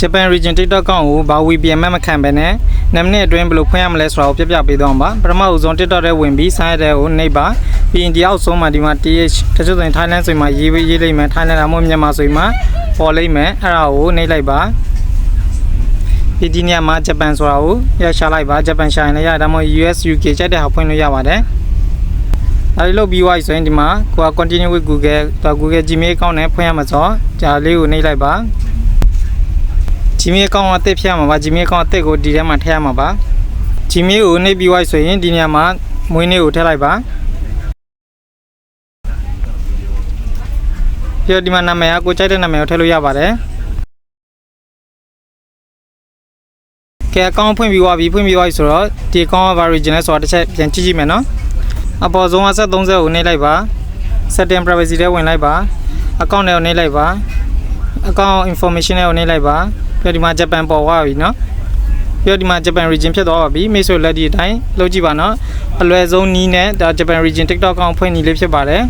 Japan Region TikTok ကောင်ကိုဘာ VPN မှမခံပဲနဲ့2မိနစ်အတွင်းဘယ်လိုဖွင့်ရမလဲဆိုတာကိုပြပြပေးသွားမှာပါပထမဦးဆုံး TikTok ထဲဝင်ပြီးဆိုင်းရတဲ့ကိုနှိပ်ပါပြီးရင်ဒီအောက်ဆုံးမှာဒီမှာ TH တချို့ဆိုရင် Thailand ဆိုရင်မှာရေးပေးရေးလိုက်မယ် Thailand ဒါမှမဟုတ်မြန်မာဆိုရင်မှာပေါ်လိုက်မယ်အဲ့ဒါကိုနှိပ်လိုက်ပါပြီးဒီနေရာမှာ Japan ဆိုတာကိုရရှာလိုက်ပါ Japan ရှာရင်လည်းရဒါမှမဟုတ် US UK ကြိုက်တဲ့ဟာဖွင့်လို့ရပါတယ်ဒါလေးလုပ်ပြီးသွားပြီဆိုရင်ဒီမှာကိုက continue with Google တော့ Google Gmail account နဲ့ဖွင့်ရမှာဆိုတော့ဒါလေးကိုနှိပ်လိုက်ပါ Gmail account အသစ်ဖြတ်ရမှာပါ Gmail account အသစ်ကိုဒီထဲမှာထည့်ရမှာပါ Gmail ကိုနှိပ်ပြီးသွားပြီဆိုရင်ဒီနေရာမှာမွေးနေ့ကိုထည့်လိုက်ပါပြီးတော့ဒီမှာနာမည်ကကိုကြိုက်တဲ့နာမည်ကိုထည့်လို့ရပါတယ်ကဲအကောင့်ဖွင့်ပြီးသွားပြီဖွင့်ပြီးသွားပြီဆိုတော့ဒီအကောင့်က origin လဲဆိုတာတစ်ချက်ပြန်ကြည့်ကြည့်မယ်နော်အပေါ်ဆုံးကဆက်30ကိုနှိပ်လိုက်ပါ setting privacy ထဲဝင်လိုက်ပါအကောင့်ထဲကိုနှိပ်လိုက်ပါ အကောင့် information ထဲကိုနှိပ်လိုက်ပါပြီးတော့ဒီမှာ Japan ပေါ်သွားပြီနော်ပြီးတော့ဒီမှာ Japan region ဖြစ်သွားပါပြီမိတ်ဆွေလက်ဒီအတိုင်းလုပ်ကြည့်ပါနော်အလွယ်ဆုံးနီးနဲ့ဒါ Japan region TikTok အကောင့်ဖွင့်နည်းလေးဖြစ်ပါတယ်